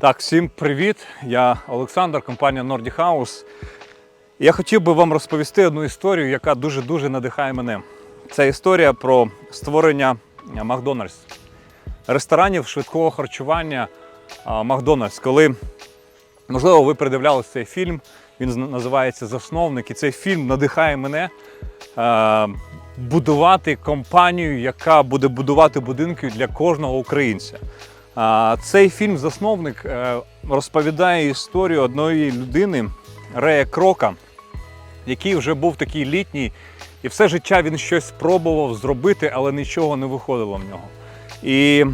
Так, всім привіт! Я Олександр, компанія Nordic House. Я хотів би вам розповісти одну історію, яка дуже-дуже надихає мене. Це історія про створення Макдональдс, ресторанів швидкого харчування Макдональдс. Коли, можливо, ви передивлялися цей фільм, він називається Засновник, і цей фільм надихає мене е, будувати компанію, яка буде будувати будинки для кожного українця. Цей фільм-засновник е, розповідає історію одної людини, Рея Крока, який вже був такий літній, і все життя він щось спробував зробити, але нічого не виходило в нього. І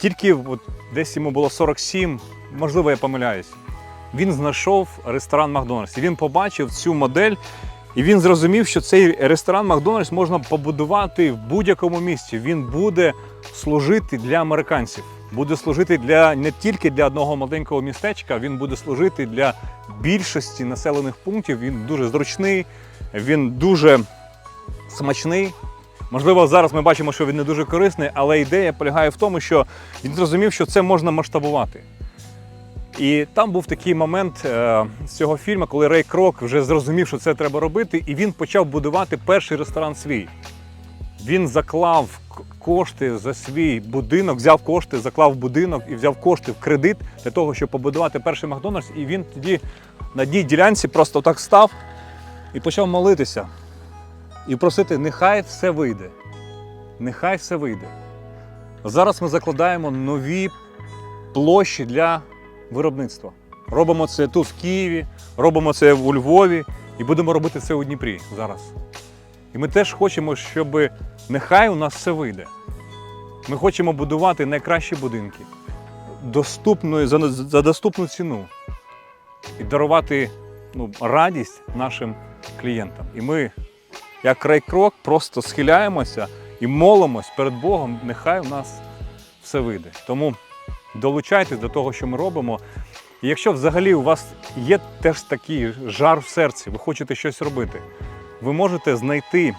тільки от десь йому було 47, можливо, я помиляюсь. Він знайшов ресторан Макдональдс. І він побачив цю модель, і він зрозумів, що цей ресторан Макдональдс можна побудувати в будь-якому місці. Він буде служити для американців. Буде служити для не тільки для одного маленького містечка, він буде служити для більшості населених пунктів. Він дуже зручний, він дуже смачний. Можливо, зараз ми бачимо, що він не дуже корисний, але ідея полягає в тому, що він зрозумів, що це можна масштабувати. І там був такий момент е, з цього фільму, коли Рей Крок вже зрозумів, що це треба робити, і він почав будувати перший ресторан свій. Він заклав кошти за свій будинок, взяв кошти, заклав будинок і взяв кошти в кредит для того, щоб побудувати перший Макдональдс. І він тоді на дій ділянці просто так став і почав молитися. І просити, нехай все вийде. Нехай все вийде. Зараз ми закладаємо нові площі для виробництва. Робимо це тут в Києві, робимо це у Львові і будемо робити це у Дніпрі зараз. І ми теж хочемо, щоб нехай у нас все вийде. Ми хочемо будувати найкращі будинки доступною, за, за доступну ціну і дарувати ну, радість нашим клієнтам. І ми, як край-крок, просто схиляємося і молимось перед Богом, нехай у нас все вийде. Тому долучайтесь до того, що ми робимо. І якщо взагалі у вас є теж такий жар в серці, ви хочете щось робити, ви можете знайти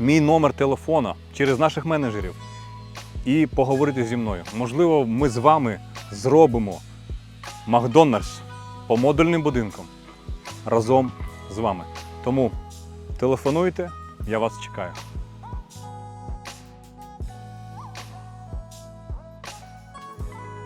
мій номер телефона через наших менеджерів і поговорити зі мною. Можливо, ми з вами зробимо Макдональдс по модульним будинкам разом з вами. Тому телефонуйте, я вас чекаю.